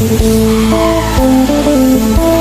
Thank you.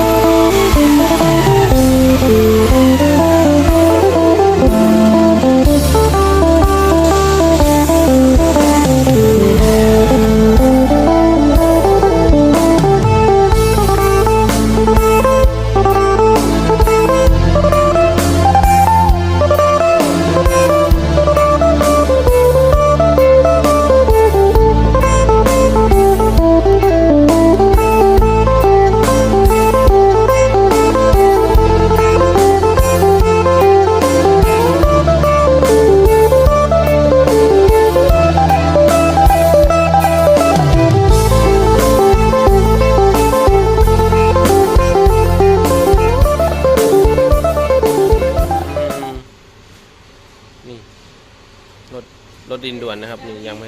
ดินด่วนนะครับนี่ยังไม่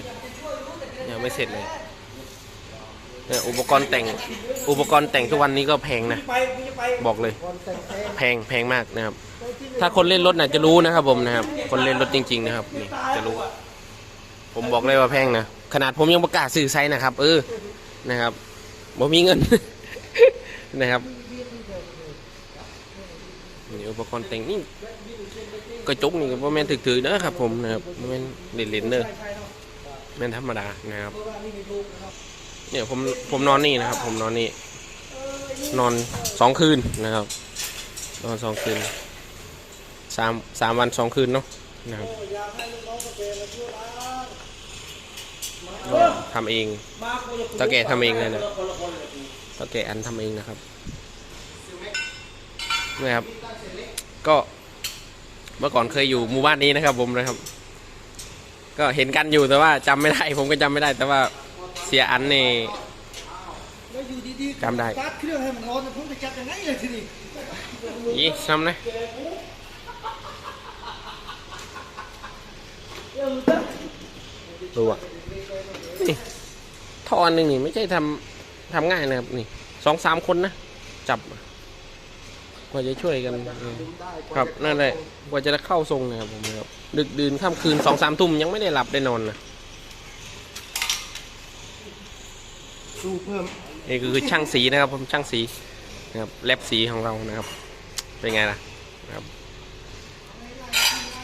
ยังไม่เสร็จเลยเนี่ยอุปกรณ์แต่งอุปกรณ์แต่งทุกวันนี้ก็แพงนะบอกเลย แพงแพงมากนะครับ ถ้าคนเล่นรถน่ะจะรู้นะครับ ผมนะครับ คนเล่นรถจริง ๆ นะครับนี่จะรู้ ผมบอกเลยว่าแพงนะขนาดผมยังประกาศสื่อไซส์นะครับ เออนะครับบ่มีเงินนะครับนี่อุปกรณ์แต่งนี่ กระจกนี่ก็บ่แม่นถือๆนะครับผมนะครับบ่แม่นเล่นๆเด้อแม่นธรรมดานะครับ เนี่ยผมผมนอนนี่นะครับ ผมนอนนี่นอนสองคืนนะครับ นอนสองคืนสามสามวันสองคืนเนาะนะครับทำเองมากูจะแก่ทำเองเลยนะตาแก่อันทำเองนะครับนะครับ ก็ เมื่อก่อนเคยอยู่หมู่บ้านนี้นะครับ ผมนะครับ ก็เห็นกันอยู่แต่ว่าจำไม่ได้ ผมก็จำไม่ได้ แต่ว่าเสียอันนี่แล้วอยู่ดีๆจำได้สตาร์ทเครื่องให้มันร้อนผมจะจับยังไงเลยทีนี้ยี่ซ้ำนะดูอะนี่ท่ออันหนึ่งนี่ไม่ใช่ทำทำง่ายนะครับนี่สองสามคนนะ จับ กว่าจะช่วยกันเออครับนั่นแหละกว่าจะได้เข้าทรงนะครับผมนะครับดึกดื่นค่ำคืนสองสามทุ่มยังไม่ได้หลับได้นอนนะดูเพิ่มนี่คือช่างสีนะครับผมช่างสีนะครับแลบสีของเรานะครับ เป็นไงล่ะนะครับ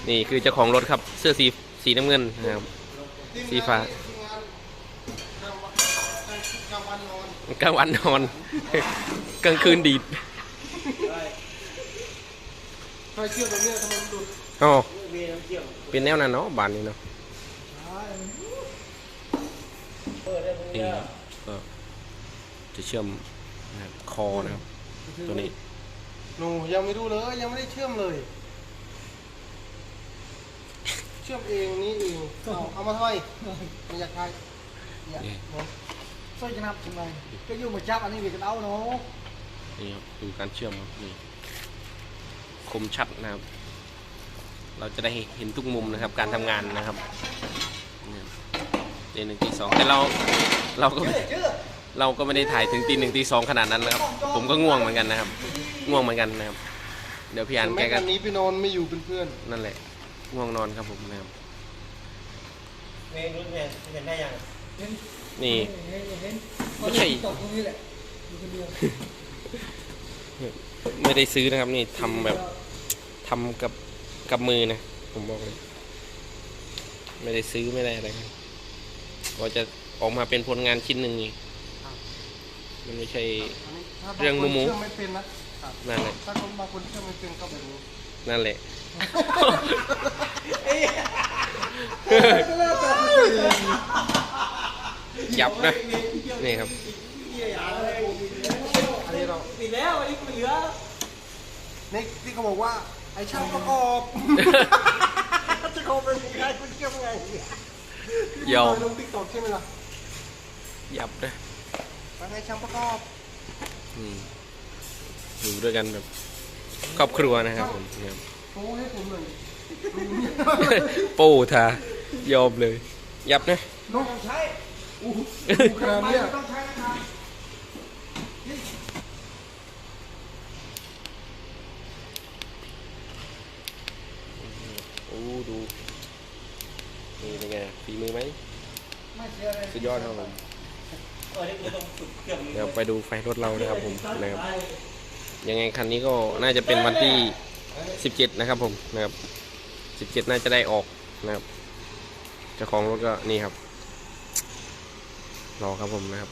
นี่คือเจ้าของรถครับเสื้อสีสีน้ำเงินนะครับ สีฟ้ากลางวันนอนกลางวันนอน กลางคืนดีด ถ้าเชื่อมแบบเนี้ยทำไมมันดูดอ๋อเวรเกี่ยวเป็นแนวนั้นเนาะบานนี้เนาะเออได้ตรงนี่นี้ครับก็จะเชื่อมนะครับคอนะครับตัวนี้หนูยังไม่ดูเลยยังไม่ได้เชื่อมเลย เชื่อมเองนี่เองเอาเอามาทำไมไม่อยากใครอยากนี่เนาะสร้อยจะนับทำไมก็อยู่มาจับอันนี้เดี๋ยวจะเอาเนาะ นี่ครับดูการเชื่อมครับนี่ คมชัดนะครับ เราจะได้เห็นทุกมุมนะครับ การทำงานนะครับนี่ตีหนึ่งตีสองแต่เราเราก็เชื่อเชื่อเราก็ไม่ได้ถ่ายถึงตีหนึ่งตีสองขนาดนั้นนะครับ ผมก็ง่วงเหมือนกันนะครับ ง่วงเหมือนกันนะครับ เดี๋ยวพี่อันแกแม่ก็วันนี้ไปนอนไม่อยู่เป็นเพื่อนนั่นแหละ ง่วงนอนครับผมนะครับเมนูเนี่ยเห็นได้ยังนี่เห็นเห็นไม่ใช่ ตกตรงนี้แหละอยู่คนเดียวไม่ได้ซื้อนะครับ นี่ทำแบบทำกับกับมือนะ ผมบอกเลย ไม่ได้ซื้อไม่ได้อะไรครับก็จะออกมาเป็นผลงานชิ้นหนึ่งนี่มันไม่ใช่ถ้าเรื่องหมูหมูบาคนเชื่อไม่เป็นนะครับนั่นแหละถ้าคนบางคนเชื่อไม่เป็นก็แบบนี้นั่นแหละยับนะ นี่ครับ อันนี้เรา ปิดแล้วอันนี้ เหลือในที่เขาบอกว่า ไอ้ช่างประกอบ จะเขาเป็นยังไงคุณเชื่อไงยอม ลงติ๊กต็อกใช่ไหมล่ะยับนะไปให้ช่างประกอบอืมอยู่ด้วยกันแบบครอบครัวนะครับผมเนี่ยโอ้ให้ผมหน่อยโป้ทายอมเลยยับนะ น้องใช้อู้หูขนาดเนี้ย ต้องใช้นะครับ โอ้ดู นี่เป็นไงฝี มือไหมไม่เชื่อเลยสุดยอดครับผมคเดี๋ยวไปดูไฟรถเรานะครับผมนะครับยังไงคันนี้ก็น่าจะเป็นวันที่ 17 นะครับผมนะครับ 17 น่าจะได้ออกนะครับเจ้าของรถก็นี่ครับ รอครับผมนะครับ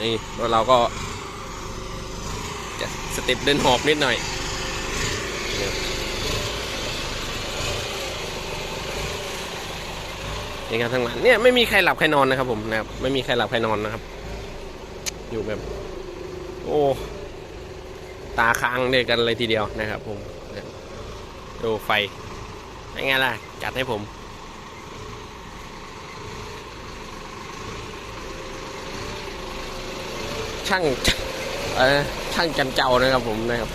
นี่รถเราก็จะสเต็ปเดินหอบนิดหน่อยนะครับ นี่ครับทั้งหลังเนี่ยไม่มีใครหลับใครนอนนะครับผมนะครับไม่มีใครหลับใครนอนนะครับ อยู่แบบ โอ้ตาค้างเดียกันเลยทีเดียวนะครับ ผมดูไฟเป็นไงล่ะจัดให้ผมช่างเออช่างจันเจ้านะครับผมนะครับ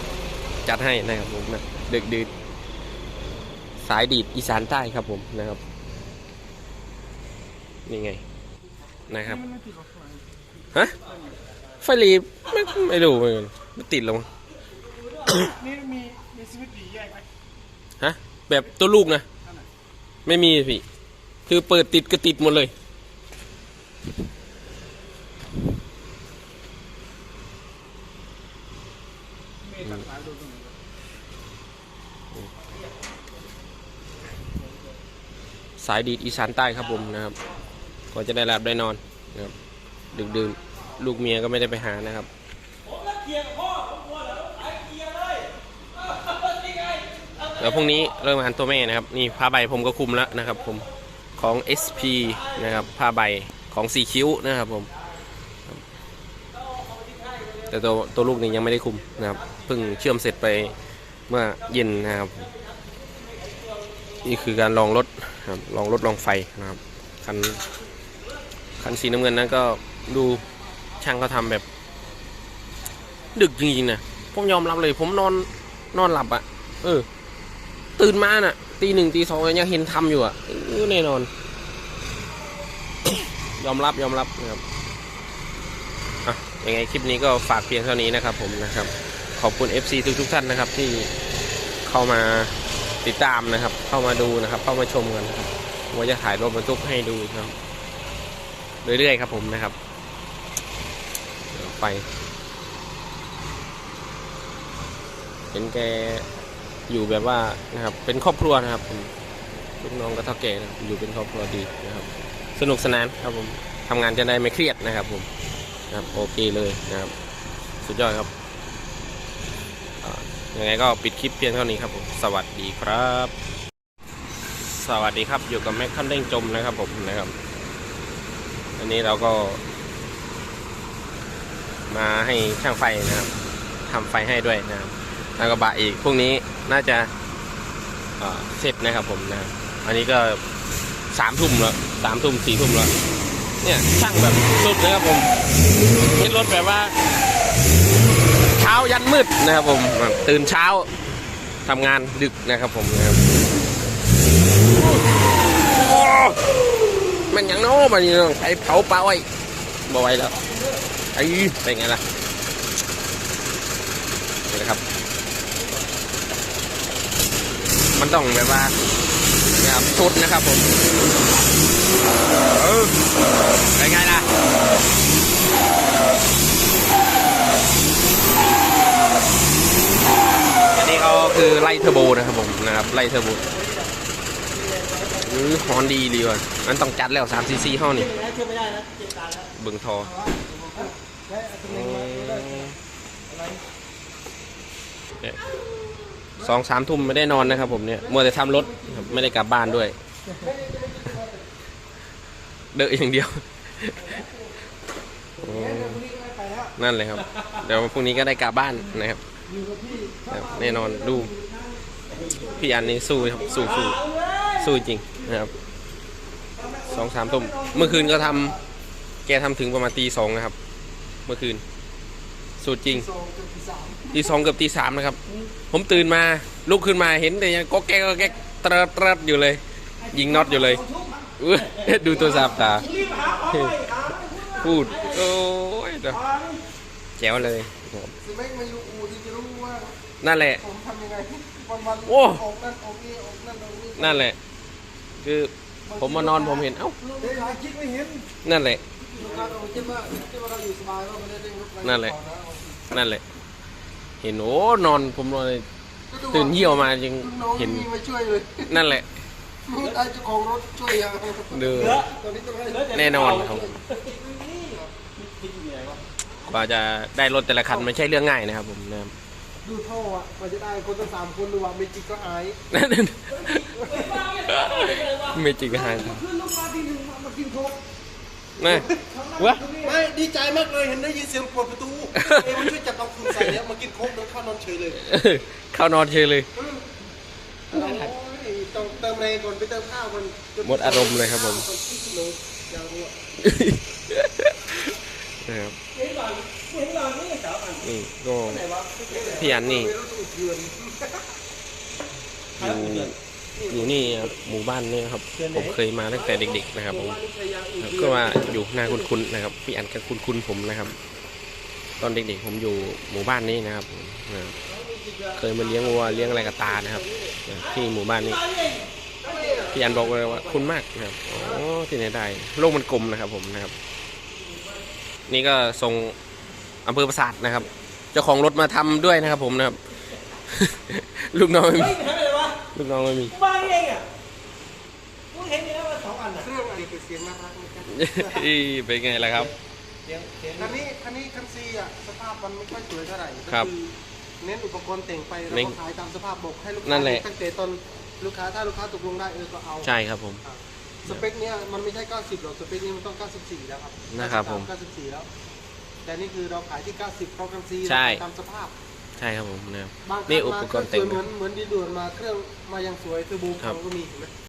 จัดให้นะครับผมนะดึกดืดสายดีดอีสานใต้ครับผมนะครับ นี่ไงนะครับฮะไฟรีไม่ไม่รู้เหมือนกันไม่ติดหรอกมั้งนี่มีมีสวิตช์ดีแยกไหมฮะแบบตัวลูกนะ ไม่มีพี่ คือเปิดติดก็ติดหมดเลยมีตัดสายดูตรงไหนสายดีดอีสานใต้ครับผมนะครับ ก็จะได้รับได้นอนนะครับดึกดื่นลูกเมียก็ไม่ได้ไปหานะครับเดี๋ยวพรุ่งนี้เริ่มงานตัวแม่นะครับนี่ผ้าใบผมก็คุมแล้วนะครับ ผมของ SP นะครับผ้าใบของสีคิ้วนะครับผม แต่ตัวตัวลูกนี่ยังไม่ได้คุมนะครับเพิ่งเชื่อมเสร็จไปเมื่อเย็นนะครับ นี่คือการลองรถครับลองรถลองไฟนะครับคัน คันสีน้ำเงินนั้นก็ดูช่างเขาทำแบบ ดึกจริงๆนะผมยอมรับเลย ผมนอนนอนหลับอะ่ะ เออ ตื่นมาน่ะตีหนึ่งตีสองยังเห็นทำอยู่อะ่ะเออแน่นอน ยอมรับยอมรับนะครับอะยังไงคลิปนี้ก็ฝากเพียงเท่านี้นะครับ ผมนะครับ ขอบคุณ FC ทุกทุกๆท่านนะครับ ที่เข้ามาติดตามนะครับ เข้ามาดูนะครับ เข้ามาชมกันนะครับว่าจะถ่ายรถบรรทุกให้ดูครับ เรื่อยๆครับผมนะครับไป เห็นแกอยู่แบบว่านะครับ เป็นครอบครัวนะครับผมลูกน้องก็เท่าแก่นะอยู่เป็นครอบครัวดีนะครับ สนุกสนานครับผมทำงานจะได้ไม่เครียดนะครับผมนะครับโอเคเลยนะครับ สุดยอดครับยังไงก็ปิดคลิปเพียงเท่านี้ครับผมสวัสดีครับ สวัสดีครับอยู่กับแม็กคันเร่งจมนะครับผมนะครับ อันนี้เราก็ มาให้ช่างไฟนะครับทำไฟให้ด้วยนะครับทางกระบะอีกพรุ่งนี้น่าจะเสร็จนะครับผมนะอันนี้ก็สามทุ่มแล้วสามทุ่มสี่ทุ่มแล้วเนี่ยช่างแบบสุดเลยครับผมเห็นรถแบบว่า เช้ายันมืดนะครับผมตื่นเช้าทำงานดึกนะครับผมนะครับ มันยังโน้มันยังไอเผาปลาไว้บ่ไหวแล้วไอ้เป็นไงล่ะนี่นะครับ มันต้องแบบว่านะครับสุดนะครับผมเออเป็นไงล่ะอันนี้ก็คือไล่เทอร์โบนะครับผมนะครับไล่เทอร์โบ อือฮอนดีดีว่ะมันต้องจัดแล้ว3ซีซีห้อนี่เชื่อไม่ได้นะเจ็บตาแล้วเบิ่งทอสองสามทุ่มไม่ได้นอนนะครับผมเนี่ยมัวแต่ทำรถไม่ได้กลับบ้านด้วย เดอะอย่างเดียว นั่นเลยครับ เดี๋ยวพรุ่งนี้ก็ได้กลับบ้านนะครับอยู่กับพี่ครับแน่นอนดู พี่อันนี้สู้ครับ สู้สู้สู้จริง นะครับสองสามทุ่มเมื่อคืนก็ทำแกทำถึงประมาณตีสองนะครับ เมื่อคืน สุดจริงตีสองเกือบตีสามนะครับ ผมตื่นมาลุกขึ้นมาเห็นแต่ยังก็แกก็แกตรดเตรอยู่เลย ยิงน็อตอยู่เลยดูตัวสับตา พูด โอ้ยเจียวแจ๋วเลยนั่นแหละโอ้นั่นแหละ คือผมมานอนผมเห็นเอ้าเฮ้ยหาคิดไม่เห็นนั่นแหละลูกค้าเราคิดว่าคิดว่าเราอยู่สบายว่าไม่ได้เร่งรถอะไรนั่นแหละก่อนะนั่นแหละ เห็นโอ้นอนผมนอนเลยก็ดูว่าตื่นเหี่ยวมายังลูกน้องเห็นไม่มีมาช่วยเลยนั่นแหละรู้ได้เจ้าของรถช่วยยังเดือตอนนี้ต้องให้แน่นอนครับกว่าจะได้รถแต่ละคันไม่ใช่เรื่องง่ายนะครับผมนะครับดูท่ออะมันจะได้คนตั้งสามคนดูว่าเมจิกก็หายนั่น ไม่จริงก็หายขึ้นลูกค้าที่หนึ่งมามากินโค้กนี่วะไม่ดีใจมากเลยเห็นได้ยินเสียงเปิดประตูเอ้ยมันช่วยจับเอาคุณใส่แล้วมากินโค้กโดนข้าวนอนเฉยเลยเข้านอนเฉยเลยโอ้ยต้องเติมแรงก่อนไปเติมข้าวมันหมดอารมณ์เลยครับผมนคิดเลยอยางรู้อะนะครับนี่ก็พี่อันนี่ไม่รู้สึกเดือนอยู่ อยู่นี่ครับหมู่บ้านนี่ครับ ผมเคยมาตั้งแต่เด็ก ๆ นะครับผมก็ว่าอยู่หน้าคุ้นๆนะครับพี่อันก็คุ้นๆผมนะครับ ตอนเด็กๆผมอยู่หมู่บ้านนี้นะครับเคยมาเลี้ยงวัวเลี้ยงอะไรกับตานะครับที่หมู่บ้านนี้พี่อันบอกเลยว่าคุ้นมากนะครับอ๋อที่ไหนได้โลกมันกลมนะครับ ผมนะครับ นี่ก็ส่งอำเภอปราสาทนะครับ เจ้าของรถมาทำด้วยนะครับ ผมนะครับ ลูกน้อง ลูกน้องไม่มีบ้านนี่เองอะกูเห็นอยู่แล้วว่าสองอันอะเครื่องอะไรคือเสียงน่ารักเหมือนกันอีเป็นไงล่ะครับ เสียงเสียงคันนี้คันนี้คันซีอะสภาพมันไม่ค่อยสวยเท่าไหร่ก็ครับอเน้นอุปกรณ์แต่งไปเราเน้นก็ขายตามสภาพบกให้ลูกนั่ค้านแหละ ตั้งแต่ตอนลูกค้าถ้าลูกค้าตกลงได้เออก็เอาใช่ครับผม ครับสเปคเนี้ยมันไม่ใช่ 90หรอกสเปคนี้มันต้อง 94 แล้วครับนะครับผม94แล้วแต่นี่คือเราขายที่ 90เพราะกันซีใช่ตามสภาพ ใช่ครับผมนะครับบางคนี่รั้งอุมาปเคกรื่รองณ์สแต่งวยเหมือนเหมือนดีด่วนมาเครื่องมายังสวยเทอร์โบครัพับงก็มีเห็นไหม